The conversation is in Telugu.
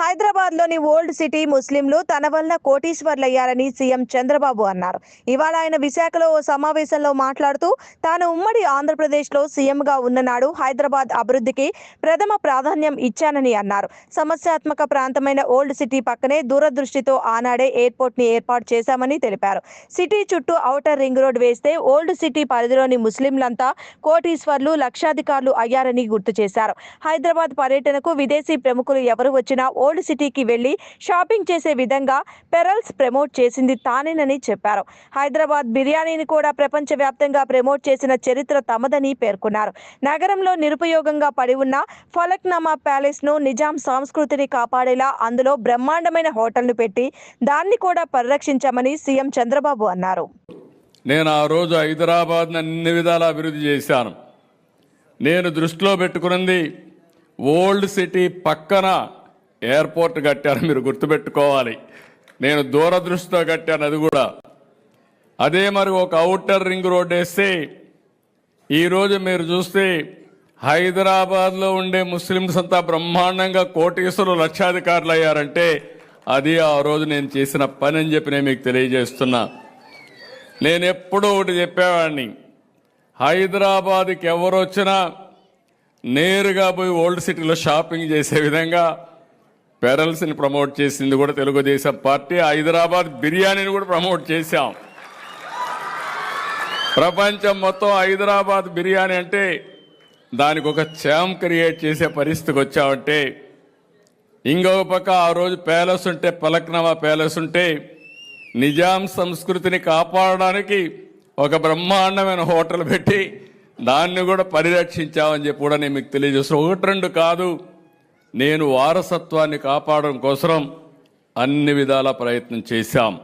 హైదరాబాద్లోని ఓల్డ్ సిటీ ముస్లింలు తన వల్ల కోటీశ్వర్లయ్యారని సీఎం చంద్రబాబు అన్నారు. ఇవాళ ఆయన విశాఖలో ఓ సమావేశంలో మాట్లాడుతూ తాను ఉమ్మడి ఆంధ్రప్రదేశ్లో సీఎంగా ఉన్ననాడు హైదరాబాద్ అభివృద్ధికి ప్రథమ ప్రాధాన్యం ఇచ్చానని అన్నారు. సమస్యాత్మక ప్రాంతమైన ఓల్డ్ సిటీ పక్కనే దూరదృష్టితో ఆనాడే ఎయిర్పోర్ట్ని ఏర్పాటు చేశామని తెలిపారు. సిటీ చుట్టూ ఔటర్ రింగ్ రోడ్ వేస్తే ఓల్డ్ సిటీ పరిధిలోని ముస్లింలంతా కోటీశ్వర్లు లక్షాధికారులు అయ్యారని గుర్తు చేశారు. హైదరాబాద్ పర్యటనకు విదేశీ ప్రముఖులు ఎవరు వచ్చినా ఓల్డ్ సిటీకి వెళ్ళి షాపింగ్ చేసే విధంగా పెరల్స్ ప్రమోట్ చేసింది తానేనని చెప్పారు. హైదరాబాద్ బిర్యానీని కూడా ప్రపంచవ్యాప్తంగా ప్రమోట్ చేసిన చరిత్ర తమదని పేర్కొన్నారు. నగరంలో నిరుపయోగంగా పడి ఉన్న ఫలక్నామా ప్యాలెస్ను నిజాం సంస్కృతిని కాపాడేలా అందులో బ్రహ్మాండమైన హోటల్ను పెట్టి దాన్ని కూడా పరిరక్షించామని సీఎం చంద్రబాబు అన్నారు. నేను ఆ రోజు హైదరాబాద్ అన్ని విధాలా అభివృద్ధి చేశాను. నేను దృష్టిలో పెట్టుకున్నది ఓల్డ్ సిటీ పక్కన ఎయిర్పోర్ట్ కట్టారు మీరు గుర్తుపెట్టుకోవాలి. నేను దూరదృష్టితో కట్టాను అది కూడా. అదే మరి ఒక అవుటర్ రింగ్ రోడ్ వేస్తే ఈరోజు మీరు చూస్తే హైదరాబాద్లో ఉండే ముస్లిమ్స్ అంతా బ్రహ్మాండంగా కోటీశ్వరులు లక్షాధికారులు అయ్యారంటే అది ఆ రోజు నేను చేసిన పని అని చెప్పి నేను మీకు తెలియజేస్తున్నా. నేను ఎప్పుడూ ఒకటి చెప్పేవాడిని. హైదరాబాద్కి ఎవరు వచ్చినా నేరుగా పోయి ఓల్డ్ సిటీలో షాపింగ్ చేసే విధంగా పెరల్స్ని ప్రమోట్ చేసింది కూడా తెలుగుదేశం పార్టీ. హైదరాబాద్ బిర్యానీని కూడా ప్రమోట్ చేశాం. ప్రపంచం మొత్తం హైదరాబాద్ బిర్యానీ అంటే దానికి ఒక ఛామ్ క్రియేట్ చేసే పరిస్థితికి వచ్చామంటే ఇంకొక పక్క ఆ రోజు ప్యాలెస్ ఉంటే పలక్నవా ప్యాలెస్ ఉంటే నిజాం సంస్కృతిని కాపాడడానికి ఒక బ్రహ్మాండమైన హోటల్ పెట్టి దాన్ని కూడా పరిరక్షించామని చెప్పి కూడా నేను మీకు తెలియజేస్తాను ఒకటి రెండు కాదు నేను వారసత్వాన్ని కాపాడడం కోసం అన్ని విధాల ప్రయత్నం చేశాం.